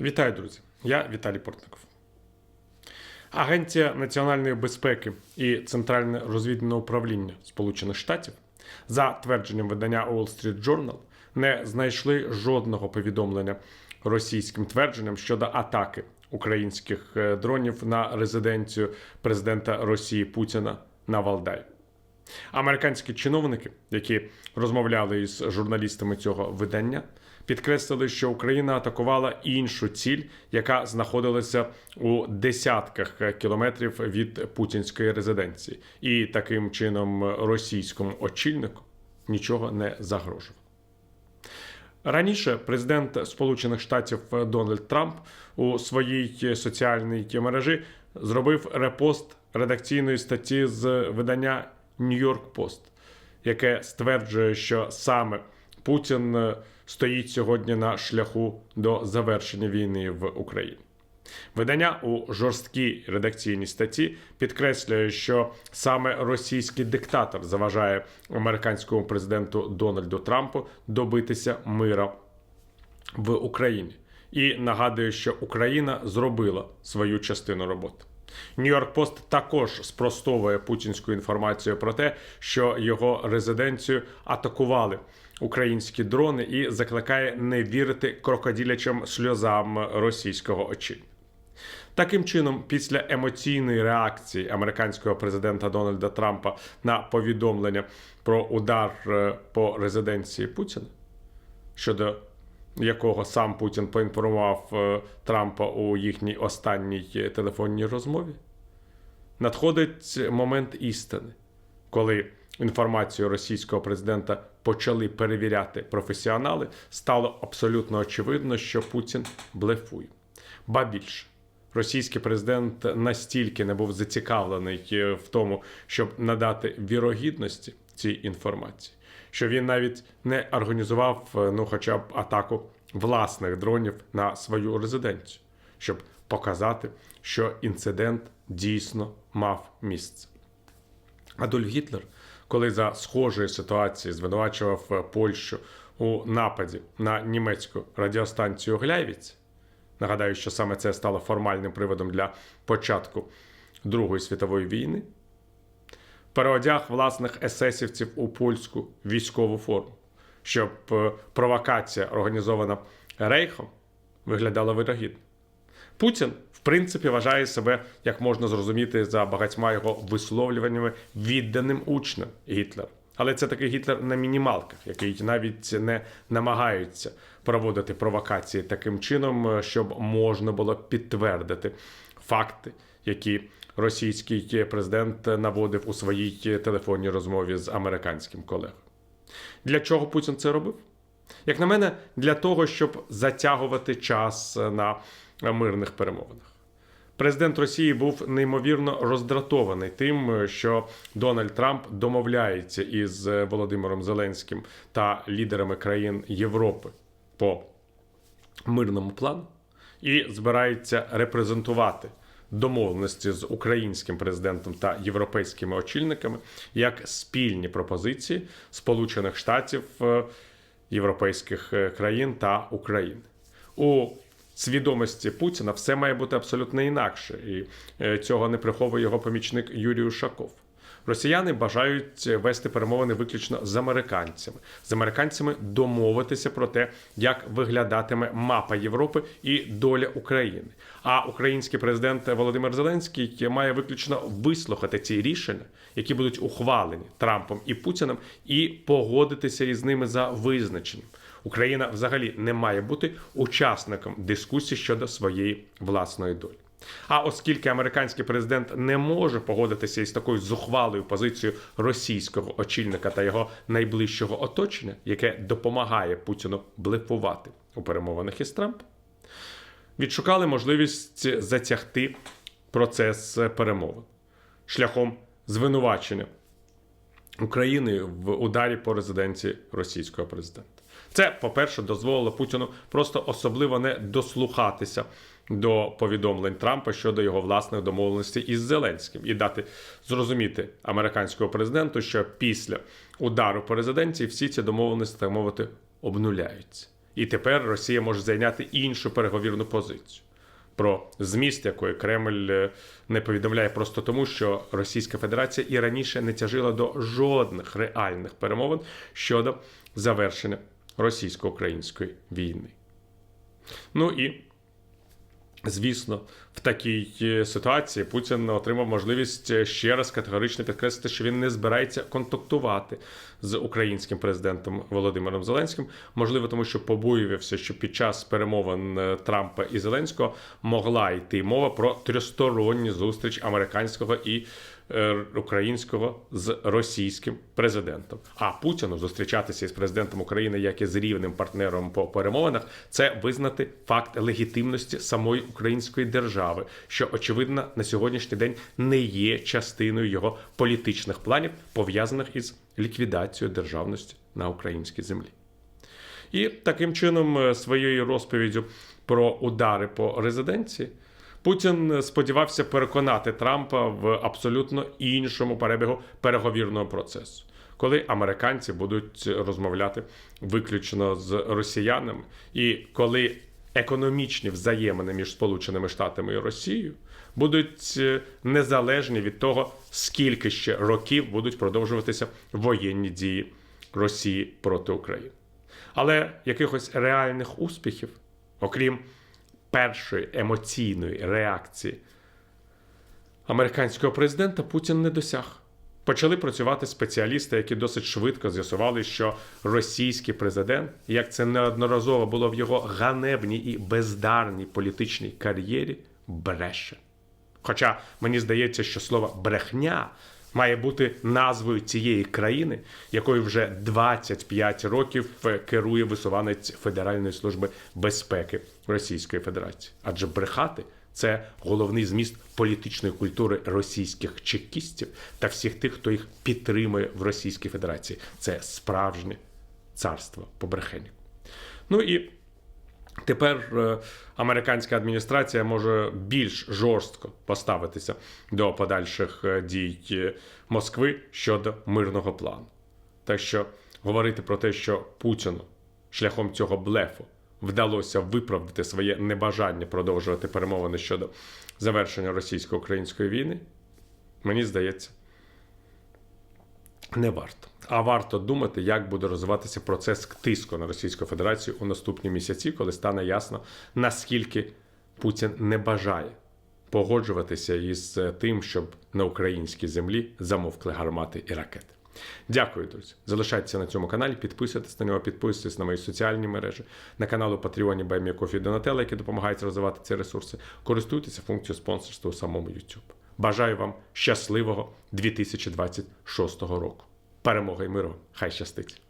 Вітаю, друзі! Я Віталій Портников. Агенція національної безпеки і Центральне розвідне управління Сполучених Штатів за твердженням видання Wall Street Journal не знайшли жодного повідомлення російським твердженням щодо атаки українських е, дронів на резиденцію президента Росії Путіна на Валдай. Американські чиновники, які розмовляли із журналістами цього видання, підкреслили, що Україна атакувала іншу ціль, яка знаходилася у десятках кілометрів від путінської резиденції, і таким чином російському очільнику нічого не загрожувало. Раніше президент Сполучених Штатів Дональд Трамп у своїй соціальній мережі зробив репост редакційної статті з видання Нью-Йорк Пост, яке стверджує, що саме Путін е, стоїть сьогодні на шляху до завершення війни в Україні. Видання у жорсткій редакційній статті підкреслює, що саме російський диктатор заважає американському президенту Дональду Трампу добитися мира в Україні і нагадує, що Україна зробила свою частину роботи. Нью-Йорк Пост також спростовує путінську інформацію про те, що його резиденцію атакували українські дрони і закликає не вірити крокодилячим сльозам російського очільника. Таким чином, після емоційної реакції американського президента Дональда Трампа на повідомлення про удар е, по резиденції Путіна, щодо якого сам Путін поінформував е, Трампа у їхній останній телефонній розмові, надходить момент істини, коли інформацію російського президента почали перевіряти професіонали, стало абсолютно очевидно, що Путін блефує. Ба більше. Російський президент настільки не був зацікавлений е, в тому, щоб надати вірогідності цій інформації, що він навіть не організував е, ну, хоча б атаку власних дронів на свою резиденцію, щоб показати, що інцидент дійсно мав місце. Адольф Гітлер, коли за схожої ситуації звинувачував е, Польщу у нападі на німецьку радіостанцію Гляйвіць, Нагадаю, що саме це стало формальним приводом для початку Другої світової війни. Переодяг власних есесівців у польську військову форму, щоб е, провокація, організована Рейхом, виглядала вирогідно. Путін, в принципі, вважає себе, як можна зрозуміти, за багатьма його висловлюваннями відданим учнем Гітлера. Але це такий Гітлер на мінімалках, який навіть не намагається проводити провокації таким чином, щоб можна було підтвердити факти, які російський президент наводив у своїй телефонній розмові з американським колегою. Для чого Путін це робив? Як на мене, для того, щоб затягувати час на мирних перемовинах. Президент Росії був неймовірно роздратований тим, що Дональд Трамп домовляється із Володимиром Зеленським та лідерами країн Європи по мирному плану і збирається репрезентувати домовленості з українським президентом та європейськими очільниками як спільні пропозиції Сполучених Штатів, е, європейських е, країн та України. У свідомості Путіна все має бути абсолютно інакше, і е, цього не приховує його помічник Юрій Ушаков. Росіяни бажають вести перемовини виключно з американцями, з американцями домовитися про те, як виглядатиме мапа Європи і доля України. А український президент Володимир Зеленський має виключно вислухати ці рішення, які будуть ухвалені Трампом і Путіним, і погодитися із ними за визначенням. Україна взагалі не має бути учасником дискусії щодо своєї власної долі. А оскільки американський президент не може погодитися із такою зухвалою позицією російського очільника та його найближчого оточення, яке допомагає Путіну блефувати у перемовинах із Трампом, відшукали можливість затягти процес перемовин шляхом звинувачення України в ударі по резиденції російського президента. Це, по-перше, дозволило Путіну просто особливо не дослухатися до повідомлень Трампа щодо його власних домовленостей із Зеленським і дати зрозуміти американському президенту, що після удару по резиденції всі ці домовленості, так мовити, обнуляються. І тепер Росія може зайняти іншу переговірну позицію. Про зміст якої Кремль е, не повідомляє просто тому, що Російська Федерація і раніше не тяжила до жодних реальних перемовин щодо завершення російсько-української війни. Ну і Звісно, в такій е, ситуації Путін отримав можливість е, ще раз категорично підкреслити, що він не збирається контактувати з українським президентом Володимиром Зеленським. Можливо, тому що побоювався, що під час перемовин е, Трампа і Зеленського могла йти мова про тристоронню зустріч американського і українського з російським президентом. А Путіну зустрічатися із президентом України як із рівним партнером по перемовинах це визнати факт легітимності самої української держави, що очевидно на сьогоднішній день не є частиною його політичних планів, пов'язаних із ліквідацією державності на українській землі. І таким чином, е, своєю розповіддю про удари по резиденції, Путін сподівався переконати Трампа в абсолютно іншому перебігу переговірного процесу, коли американці будуть розмовляти виключно з росіянами, і коли економічні взаємини між Сполученими Штатами і Росією будуть е, незалежні від того, скільки ще років будуть продовжуватися воєнні дії Росії проти України. Але якихось реальних успіхів, окрім першої емоційної реакції американського президента, Путін не досяг. Почали працювати спеціалісти, які досить швидко з'ясували, що російський президент, як це неодноразово було в його ганебній і бездарній політичній кар'єрі, бреше. Хоча мені здається, що слово брехня має бути назвою цієї країни, якою вже 25 років керує висуванець Федеральної служби безпеки Російської Федерації. Адже брехати це головний зміст політичної культури російських чекістів та всіх тих, хто їх підтримує в Російській Федерації. Це справжнє царство побрехенів. Ну і Тепер е, американська адміністрація може більш жорстко поставитися до подальших е, дій е, Москви щодо мирного плану. Так що говорити про те, що Путіну шляхом цього блефу вдалося виправдати своє небажання продовжувати перемовини щодо завершення російсько-української війни, мені здається, не варто. А варто думати, як буде розвиватися процес тиску на Російську Федерацію у наступні місяці, коли стане ясно, наскільки Путін не бажає погоджуватися із тим, щоб на українській землі замовкли гармати і ракети. Дякую, друзі. Залишайтеся на цьому каналі, підписуйтесь на нього, підписуйтесь на мої соціальні мережі, на канал у Патреоні Баймі Кофі Донателла, які допомагають розвивати ці ресурси. Користуйтеся функцією спонсорства у самому YouTube. Бажаю вам щасливого 2026 року. Перемоги і миру! Хай щастить!